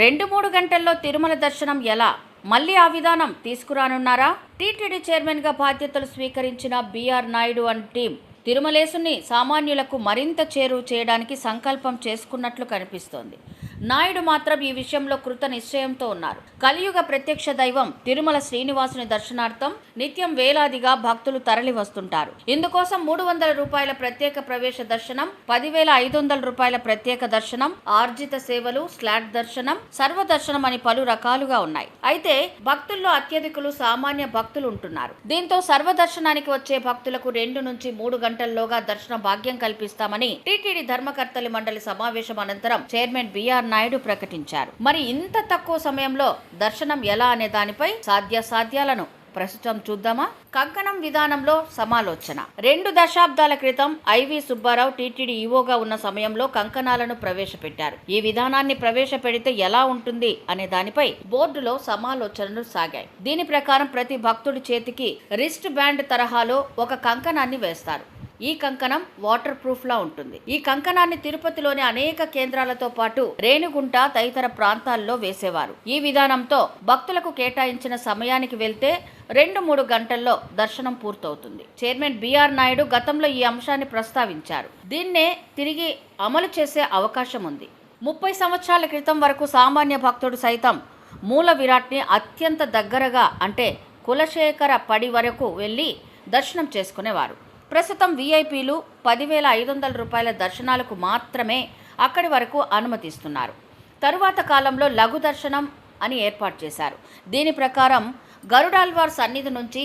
రెండు మూడు గంటల్లో తిరుమల దర్శనం ఎలా? మళ్ళీ ఆ విధానం తీసుకురానున్నారా? టీటీడీ చైర్మన్గా బాధ్యతలు స్వీకరించిన B R Naidu and team తిరుమలేసుని సామాన్యులకు మరింత చేరువ చేయడానికి సంకల్పం చేసుకున్నట్లు కనిపిస్తోంది. నాయుడు మాత్రం ఈ విషయంలో కృత నిశ్చయంతో ఉన్నారు. కలియుగ ప్రత్యక్ష దైవం తిరుమల శ్రీనివాసుని దర్శనార్థం నిత్యం వేలాదిగా భక్తులు తరలి వస్తుంటారు. ఇందుకోసం మూడు వందల రూపాయల ప్రత్యేక ప్రవేశ దర్శనం పదివేల ఐదు వందల రూపాయల ప్రత్యేక దర్శనం ఆర్జిత సేవలు స్లాట్ దర్శనం సర్వ దర్శనం అని పలు రకాలుగా ఉన్నాయి. అయితే భక్తుల్లో అత్యధికులు సామాన్య భక్తులు ఉంటున్నారు. దీంతో సర్వ దర్శనానికి వచ్చే భక్తులకు రెండు నుంచి మూడు గంటల్లోగా దర్శన భాగ్యం కల్పిస్తామని టీటీడీ ధర్మకర్తలి మండలి సమావేశం అనంతరం చైర్మన్ బిఆర్ నాయుడు ప్రకటించారు. మరి ఇంత తక్కువ సమయంలో దర్శనం ఎలా అనే దానిపై సాధ్యాసాధ్యాలను ప్రస్తుతం చూద్దామా? కంకణం విధానంలో సమాలోచన. రెండు దశాబ్దాల క్రితం ఐవి సుబ్బారావు టీటీడీ ఈవోగా ఉన్న సమయంలో కంకణాలను ప్రవేశపెట్టారు. ఈ విధానాన్ని ప్రవేశపెడితే ఎలా ఉంటుంది అనే దానిపై బోర్డులో సమాలోచనలు సాగాయి. దీని ప్రకారం ప్రతి భక్తుడి చేతికి రిస్ట్ బ్యాండ్ తరహాలో ఒక కంకణాన్ని వేస్తారు. ఈ కంకణం వాటర్ ప్రూఫ్ లా ఉంటుంది. ఈ కంకణాన్ని తిరుపతిలోని అనేక కేంద్రాలతో పాటు రేణుగుంట తదితర ప్రాంతాల్లో వేసేవారు. ఈ విధానంతో భక్తులకు కేటాయించిన సమయానికి వెళ్తే రెండు మూడు గంటల్లో దర్శనం పూర్తవుతుంది. చైర్మన్ బిఆర్ నాయుడు గతంలో ఈ అంశాన్ని ప్రస్తావించారు. దీన్నే తిరిగి అమలు చేసే అవకాశం ఉంది. ముప్పై సంవత్సరాల క్రితం వరకు సామాన్య భక్తుడు సైతం మూల విరాట్ని అత్యంత దగ్గరగా అంటే కులశేఖర పడి వరకు వెళ్ళి దర్శనం చేసుకునేవారు. ప్రస్తుతం వీఐపీలు పదివేల ఐదు వందల రూపాయల దర్శనాలకు మాత్రమే అక్కడి వరకు అనుమతిస్తున్నారు. తరువాత కాలంలో లఘు దర్శనం అని ఏర్పాటు చేశారు. దీని ప్రకారం గరుడాల్వార్ సన్నిధి నుంచి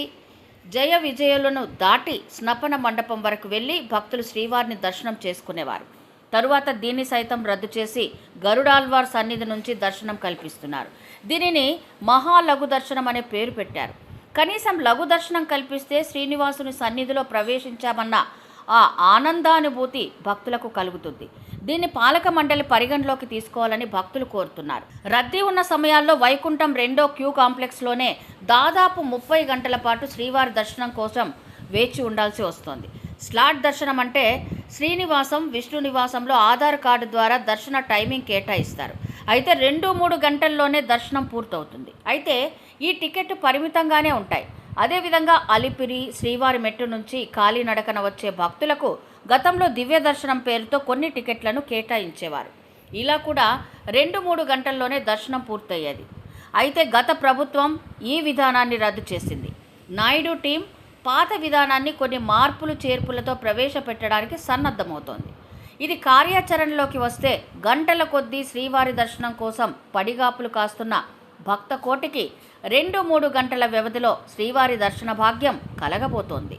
జయ విజయులను దాటి స్నపన మండపం వరకు వెళ్ళి భక్తులు శ్రీవారిని దర్శనం చేసుకునేవారు. తరువాత దీన్ని సైతం రద్దు చేసి గరుడాల్వార్ సన్నిధి నుంచి దర్శనం కల్పిస్తున్నారు. దీనిని మహాలఘు దర్శనం అనే పేరు పెట్టారు. కనీసం లఘు దర్శనం కల్పిస్తే శ్రీనివాసుని సన్నిధిలో ప్రవేశించామన్న ఆ ఆనందానుభూతి భక్తులకు కలుగుతుంది. దీన్ని పాలక మండలి పరిగణలోకి తీసుకోవాలని భక్తులు కోరుతున్నారు. రద్దీ ఉన్న సమయాల్లో వైకుంఠం రెండో క్యూ కాంప్లెక్స్లోనే దాదాపు ముప్పై గంటల పాటు శ్రీవారి దర్శనం కోసం వేచి ఉండాల్సి వస్తోంది. స్లాట్ దర్శనం అంటే శ్రీనివాసం విష్ణు నివాసంలో ఆధార్ కార్డు ద్వారా దర్శన టైమింగ్ కేటాయిస్తారు. అయితే రెండు మూడు గంటల్లోనే దర్శనం పూర్తవుతుంది. అయితే ఈ టికెట్ పరిమితంగానే ఉంటాయి. అదేవిధంగా అలిపిరి శ్రీవారి మెట్టు నుంచి కాలినడకన వచ్చే భక్తులకు గతంలో దివ్య దర్శనం పేరుతో కొన్ని టికెట్లను కేటాయించేవారు. ఇలా కూడా రెండు మూడు గంటల్లోనే దర్శనం పూర్తయ్యేది. అయితే గత ప్రభుత్వం ఈ విధానాన్ని రద్దు చేసింది. నాయుడు టీం పాత విధానాన్ని కొన్ని మార్పులు చేర్పులతో ప్రవేశపెట్టడానికి సన్నద్ధమవుతోంది. ఇది కార్యాచరణలోకి వస్తే గంటల కొద్దీ శ్రీవారి దర్శనం కోసం పడిగాపులు కాస్తున్న భక్త కోటికి రెండు మూడు గంటల వ్యవధిలో శ్రీవారి దర్శన భాగ్యం కలగబోతోంది.